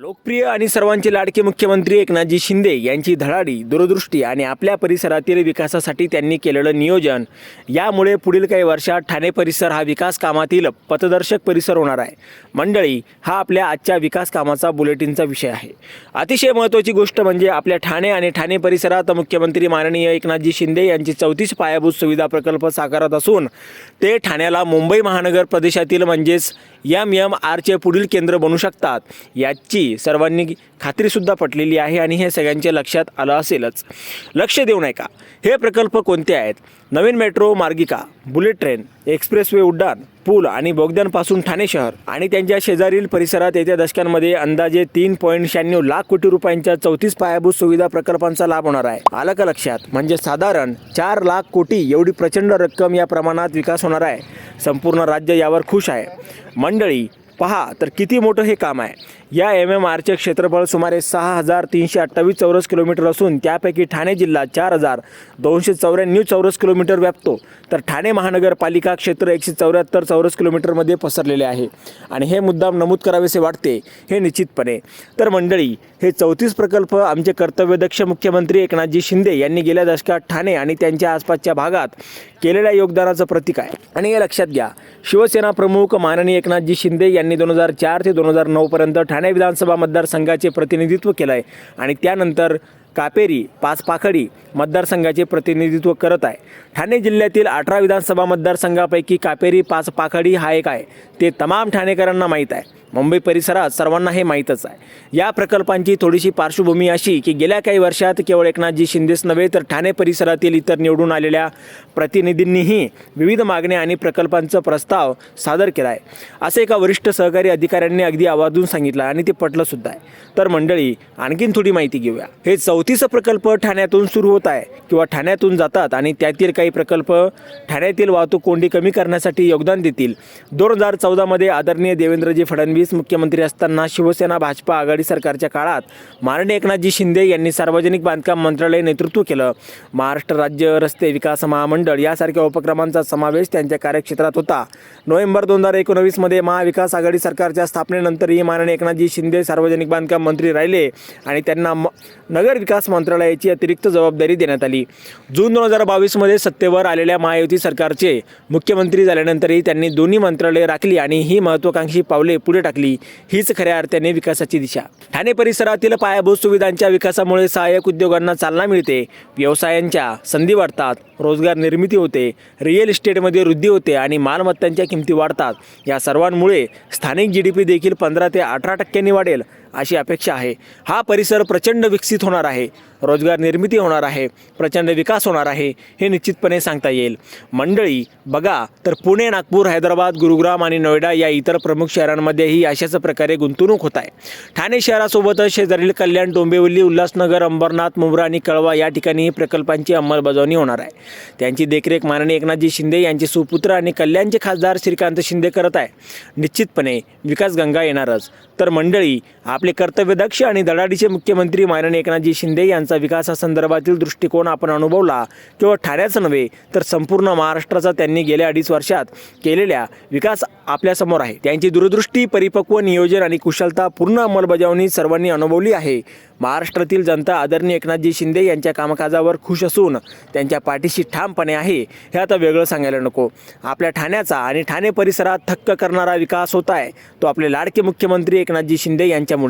लोकप्रिय आणि सर्वांचे लाडके मुख्यमंत्री एकनाथजी शिंदे यांची धडाडी दूरदृष्टी आणि आपल्या परिसरातील विकासासाठी त्यांनी केलेलं नियोजन. यामुळे पुढील काही वर्षात ठाणे परिसर हा विकास कामातील पथदर्शक परिसर होणार आहे. मंडळी हा आपल्या आजच्या विकास कामाचा बुलेटिनचा विषय आहे. अतिशय महत्त्वाची गोष्ट म्हणजे आपल्या ठाणे आणि ठाणे परिसरात मुख्यमंत्री माननीय एकनाथजी शिंदे यांची चौतीस पायाभूत सुविधा प्रकल्प साकारत असून ते ठाण्याला मुंबई महानगर प्रदेशातील म्हणजेच एम एम आरचे पुढील केंद्र बनू शकतात. याची सर्वांनी खात्रीसुद्धा पटलेली आहे आणि हे सगळ्यांच्या लक्षात आलं असेलच. लक्ष देऊ नये का हे प्रकल्प कोणते आहेत? नवीन मेट्रो मार्गिका बुलेट ट्रेन एक्सप्रेसवे उड्डाण पूल आणि बोगद्यांपासून ठाणे शहर आणि त्यांच्या शेजारील परिसरात येत्या दशकांमध्ये अंदाजे तीन पॉईंट शहाण्णव लाख कोटी रुपयांच्या चौतीस पायाभूत सुविधा प्रकल्पांचा लाभ होणार आहे. आलं का लक्षात? म्हणजे साधारण चार लाख कोटी एवढी प्रचंड रक्कम या प्रमाणात विकास होणार आहे. संपूर्ण राज्य यावर खुश आहे. मंडळी पहा तर किती मोठं हे काम आहे. या एम एम आरचे क्षेत्रफळ सुमारे सहा हजार तीनशे अठ्ठावीस चौरस किलोमीटर असून त्यापैकी ठाणे जिल्हा चार हजार दोनशे चौऱ्याण्णव चौरस किलोमीटर व्यापतो. तर ठाणे महानगरपालिका क्षेत्र एकशे चौऱ्याहत्तर चौरस किलोमीटरमध्ये पसरलेले आहे. आणि हे मुद्दाम नमूद करावेसे वाटते हे निश्चितपणे. तर मंडळी हे चौतीस प्रकल्प आमचे कर्तव्यदक्ष मुख्यमंत्री एकनाथजी शिंदे यांनी गेल्या दशकात ठाणे आणि त्यांच्या आसपासच्या भागात केलेल्या योगदानाचं प्रतीक आहे. आणि हे लक्षात घ्या शिवसेना प्रमुख माननीय एकनाथजी शिंदे यांनी दोन हजार चार ते दोन हजार नऊपर्यंत ठाणे ठाणे विधानसभा मतदारसंघाचे प्रतिनिधित्व केलं आहे आणि त्यानंतर कापेरी पाचपाखडी मतदारसंघाचे प्रतिनिधित्व करत आहे. ठाणे जिल्ह्यातील अठरा विधानसभा मतदारसंघापैकी कापेरी पाचपाखडी हा एक आहे. ते तमाम ठाणेकरांना माहीत आहे. मुंबई परिसरात सर्वांना हे माहीतच आहे. या प्रकल्पांची थोडीशी पार्श्वभूमी अशी की गेल्या काही वर्षात केवळ एकनाथजी शिंदेच नव्हे तर ठाणे परिसरातील इतर निवडून आलेल्या प्रतिनिधींनीही विविध मागण्या आणि प्रकल्पांचा प्रस्ताव सादर केला आहे असे एका वरिष्ठ सहकारी अधिकाऱ्यांनी अगदी आवाजून सांगितलं आणि ते पटलं सुद्धा आहे. तर मंडळी आणखीन थोडी माहिती घेऊया. हे चौथीचं प्रकल्प ठाण्यातून सुरू होत आहे किंवा ठाण्यातून जातात आणि त्यातील काही प्रकल्प ठाण्यातील वाहतूक कोंडी कमी करण्यासाठी योगदान देतील. दोन हजार चौदामध्ये आदरणीय देवेंद्रजी फडणवीस मुख्यमंत्री असताना शिवसेना भाजपा आघाडी सरकारच्या काळात मारणे एकनाथजी शिंदे यांनी सार्वजनिक बांधकाम मंत्रालय नेतृत्व केलं. महाराष्ट्र राज्य रस्ते विकास महामंडळ यासारख्या उपक्रमांचा समावेश त्यांच्या कार्यक्षेत्रात होता. नोव्हेंबर दोन हजार एकोणवीसमध्ये महाविकास आघाडी सरकारच्या स्थापनेनंतरही मारणे एकनाथजी शिंदे सार्वजनिक बांधकाम मंत्री राहिले आणि त्यांना म नगर विकास मंत्रालयाची अतिरिक्त जबाबदारी देण्यात आली. जून दोन हजार बावीसमध्ये सत्तेवर आलेल्या महायुती सरकारचे मुख्यमंत्री झाल्यानंतरही त्यांनी दोन्ही मंत्रालये राखली आणि ही महत्त्वाकांक्षी पावले पुढे टाकली. टाकली. हीच खऱ्या अर्थाने विकासाची दिशा. ठाणे परिसरातील पायाभूत सुविधांच्या विकासामुळे सहाय्यक उद्योगांना चालना मिळते. व्यवसायांच्या संधी वाढतात रोजगार निर्मिती होते रिअल इस्टेटमध्ये वृद्धी होते आणि मालमत्तांच्या किमती वाढतात. या सर्वांमुळे स्थानिक जी डी पी देखील पंधरा ते अठरा टक्क्यांनी वाढेल. अशी अपेक्षा आहे. हा परिसर प्रचंड विकसित होणार आहे. रोजगार निर्मिती होणार आहे. प्रचंड विकास होणार आहे हे निश्चितपणे सांगता येईल. मंडळी बघा तर पुणे नागपूर हैदराबाद गुरुग्राम आणि नोएडा या इतर प्रमुख शहरांमध्येही अशाच प्रकारे गुंतवणूक होत आहे. ठाणे शहरासोबतच शेजारील कल्याण डोंबिवली उल्हासनगर अंबरनाथ मुंब्रा आणि कळवा या ठिकाणीही प्रकल्पांची अंमलबजावणी होणार आहे. त्यांची देखरेख माननीय एकनाथजी शिंदे यांचे सुपुत्र आणि कल्याणचे खासदार श्रीकांत शिंदे करत आहे. निश्चितपणे विकास गंगा येणारच. तर मंडळी आपले कर्तव्यदक्ष आणि दडाडीचे मुख्यमंत्री माननीय एकनाथजी शिंदे यांचा विकासासंदर्भातील दृष्टिकोन आपण अनुभवला केवळ ठाण्याचं नव्हे तर संपूर्ण महाराष्ट्राचा त्यांनी गेल्या अडीच वर्षात केलेल्या विकास आपल्यासमोर आहे. त्यांची दूरदृष्टी परिपक्व नियोजन आणि कुशलता पूर्ण अंमलबजावणी सर्वांनी अनुभवली आहे. महाराष्ट्रातील जनता आदरणीय एकनाथजी शिंदे यांच्या कामकाजावर खुश असून त्यांच्या पाठीशी ठामपणे आहे हे आता वेगळं सांगायला नको. आपल्या ठाण्याचा आणि ठाणे परिसरात थक्क करणारा विकास होत आहे तो आपले लाडके मुख्यमंत्री एकनाथजी शिंदे यांच्यामुळे